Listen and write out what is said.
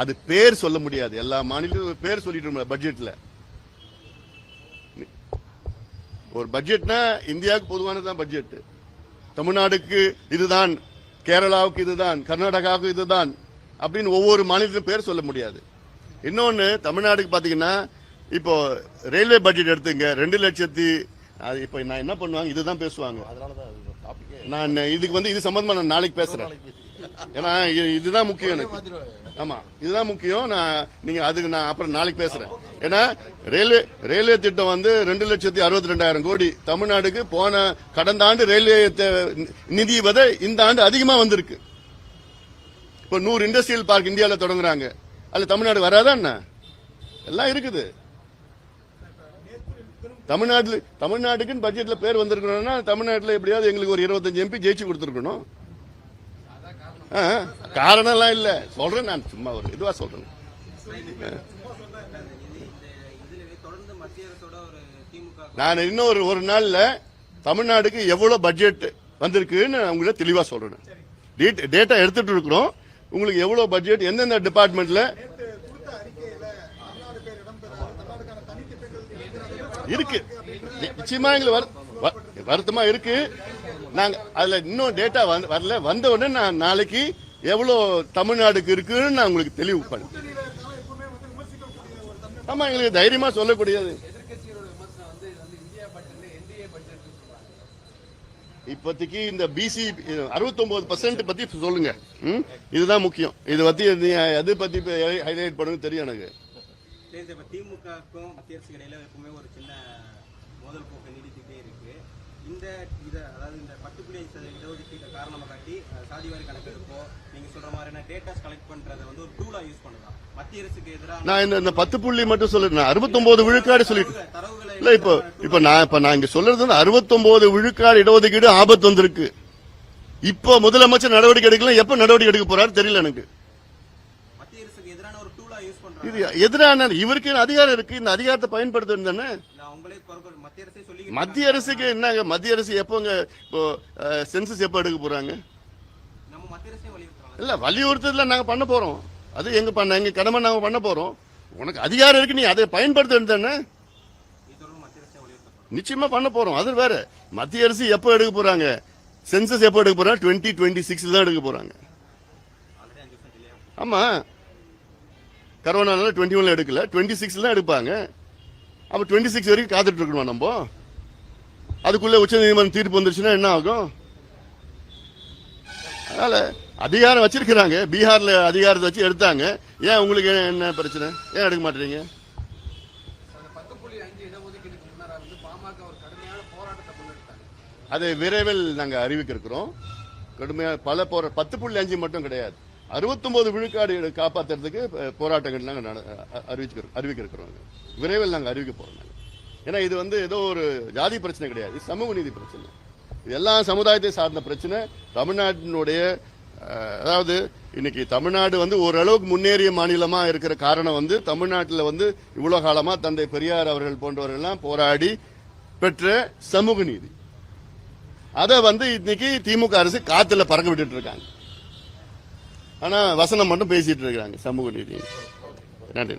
அது பேர் சொல்ல முடியாது. எல்லா மாநிலத்திலும் பேர் சொல்லிட்டு பட்ஜெட்ல ஒரு பட்ஜெட்னா இந்தியாவுக்கு பொதுவானதான் பட்ஜெட் தமிழ்நாடுக்கு இதுதான் கேரளாவுக்கு இதுதான் கர்நாடகாவுக்கு இதுதான் அப்படின்னு ஒவ்வொரு மாநிலத்திலும் பேர் சொல்ல முடியாது. இன்னொன்னு தமிழ்நாடுக்கு பாத்தீங்கன்னா இப்போ ரயில்வே பட்ஜெட் எடுத்துங்க ரெண்டு லட்சத்தி அது இப்போ நான் என்ன பண்ணுவாங்க இதுதான் பேசுவாங்க. நான் இதுக்கு வந்து இது சம்பந்தமா நான் நாளைக்கு பேசுறேன். ஏன்னா இது- இதுதான் முக்கியம் எனக்கு. ஆமா இதுதான் முக்கியம். நான் நீங்க அதுக்கு நான் அப்புறம் நாளைக்கு பேசுறேன். ஏன்னா ரயில்வே ரயில்வே திட்டம் வந்து ரெண்டு லட்சத்தி அறுபத்தி ரெண்டாயிரம் கோடி தமிழ்நாடுக்கு போன கடந்த ஆண்டு ரயில்வே நிதி விதை இந்த ஆண்டு அதிகமா வந்திருக்கு. இப்போ நூறு இண்டஸ்ட்ரியல் பார்க் இந்தியாவில் தொடங்குறாங்க. அதில் தமிழ்நாடு வராதா என்ன? எல்லாம் இருக்குது. தமிழ்நாட்டில் தமிழ்நாட்டுக்குன்னு பட்ஜெட்ல பேர் வந்திருக்கணும்னா தமிழ்நாட்டில் எப்படியாவது எங்களுக்கு ஒரு இருபத்தஞ்சு எம்பி ஜெயிச்சு கொடுத்துருக்கணும். காரணம்லாம் இல்ல. சொல்றேன் நான் சும்மா ஒரு இதுவா சொல்றேன். நான் இன்னும் ஒரு ஒரு நாள்ல தமிழ்நாடுக்கு எவ்வளவு பட்ஜெட் வந்திருக்குன்னு உங்களை தெளிவாக தெளிவா சொல்றேன் டேட்டா எடுத்துட்டு இருக்கிறோம். உங்களுக்கு எவ்வளவு பட்ஜெட் எந்தெந்த டிபார்ட்மெண்ட்ல இருக்கு. நிச்சயமா எங்களுக்கு வருத்தமா இருக்கு. நாங்க அதுல இன்னும் டேட்டா வரல. வந்த உடனே நான் நாளைக்கு எவ்வளவு தமிழ்நாடுக்கு இருக்குன்னு நான் உங்களுக்கு தெளிவு பண்ணேன் ஆமா எங்களுக்கு தைரியமா சொல்லக்கூடியது. இப்போதைக்கு இந்த பிசி 69% பர்சன்ட் பத்தி சொல்லுங்க. இதுதான் முக்கியம். இது பத்தி எது பத்தி ஹைலைட் பண்ணுங்க தெரியும் எனக்கு. திமுகவுக்கும் மத்திய அரசுக்கு இடையில எப்பவுமே ஒரு சின்ன மோதல் போக்கு நீடித்துட்டே இருக்கு இந்த இத அதாவது இந்த பத்து புள்ளி ஐந்து சதவீத இடஒதுக்கீட்டை காரணமா காட்டி அஹ், சாதிவாரி கணக்கெடுப்போ நீங்க சொல்ற மாதிரியான டேட்டாஸ் கலெக்ட் பண்றதை வந்து ஒரு டூலா யூஸ் பண்ணலாம். மத்திய அரசுக்கு எதிராக நான் இந்த இந்த பத்து புள்ளி மட்டும் சொல்லிட்டேன் அறுபத்தொன்பது விழுக்காடு சொல்லிட்டு இல்ல இப்போ இப்ப நான் இப்ப நான் இங்க சொல்றது வந்து அறுபத்தொன்பது விழுக்காடு இடஒதுக்கீடு ஆபத்து வந்திருக்கு. இப்போ முதலமைச்சர் நடவடிக்கை எடுக்கல எப்ப நடவடிக்கை எடுக்க போறாரு தெரியல எனக்கு. எதிரான இது இவருக்கு அதிகாரம் இருக்கு? இந்த அதிகாரத்தை பயன்படுத்தணும் தானே? மத்திய அரசுக்கு என்னங்க? மத்திய அரசு எப்போங்க இப்போ சென்சஸ் எப்போ எடுக்க போறாங்க? இல்ல வலியுறுத்தல நாங்க பண்ண போறோம். அது எங்க பண்ண எங்க கடமை நாங்க பண்ண போறோம். உனக்கு அதிகாரம் இருக்கு நீ அதை பயன்படுத்த தானே? இது தொடர்ந்து மத்திய அரசே வலியுறுத்தப்படும் நிச்சயமா பண்ண போறோம். அது வேற. மத்திய அரசு எப்போ எடுக்க போறாங்க? சென்சஸ் எப்போ எடுக்க போறாங்க டுவெண்ட்டி டுவெண்ட்டி சிக்ஸ்ல தான் எடுக்க போறாங்க. ஆமா. கரோனால டுவெண்ட்டி ஒன்ல எடுக்கல. டுவெண்ட்டி சிக்ஸ்ல தான் எடுப்பாங்க. அப்போ டுவெண்ட்டி சிக்ஸ் வரைக்கும் காத்துட்டு இருக்கணுமா நம்ம? அதுக்குள்ளே உச்ச நீதிமன்றம் தீர்ப்பு வந்துருச்சுன்னா என்ன ஆகும்? அதனால் அதிகாரம் வச்சிருக்கிறாங்க. பீகாரில் அதிகாரத்தை வச்சு எடுத்தாங்க. ஏன் உங்களுக்கு என்ன பிரச்சனை? ஏன் எடுக்க மாட்டேறீங்க அதை விரைவில் நாங்கள் அறிவிக்க இருக்கிறோம். கடுமையா பல போற பத்து புள்ளி அஞ்சு மட்டும் கிடையாது. அறுபத்தொம்போது விழுக்காடு காப்பாத்துறதுக்கு போராட்டங்கள் நாங்கள் நட- அ- அறிவிக்க இருக்கிறோம் விரைவில் நாங்கள் அறிவிக்க போகிறோம் நாங்கள் ஏன்னா இது வந்து ஏதோ ஒரு ஜாதி பிரச்சனை கிடையாது. சமூக நீதி பிரச்சனை. இது எல்லா சமுதாயத்தையும் சார்ந்த பிரச்சனை. தமிழ்நாட்டினுடைய அதாவது இன்னைக்கு தமிழ்நாடு வந்து ஓரளவுக்கு முன்னேறிய மாநிலமாக இருக்கிற காரணம் வந்து தமிழ்நாட்டில் வந்து இவ்வளோ காலமாக தந்தை பெரியார் அவர்கள் போன்றவர்கள்லாம் போராடி பெற்ற சமூக நீதி. அதை வந்து இன்னைக்கு திமுக அரசு காற்றுல பறக்க விட்டுட்டு இருக்காங்க. ஆனால் வசனம் மட்டும் பேசிட்டு இருக்கிறாங்க சமூக நீதி. நன்றி.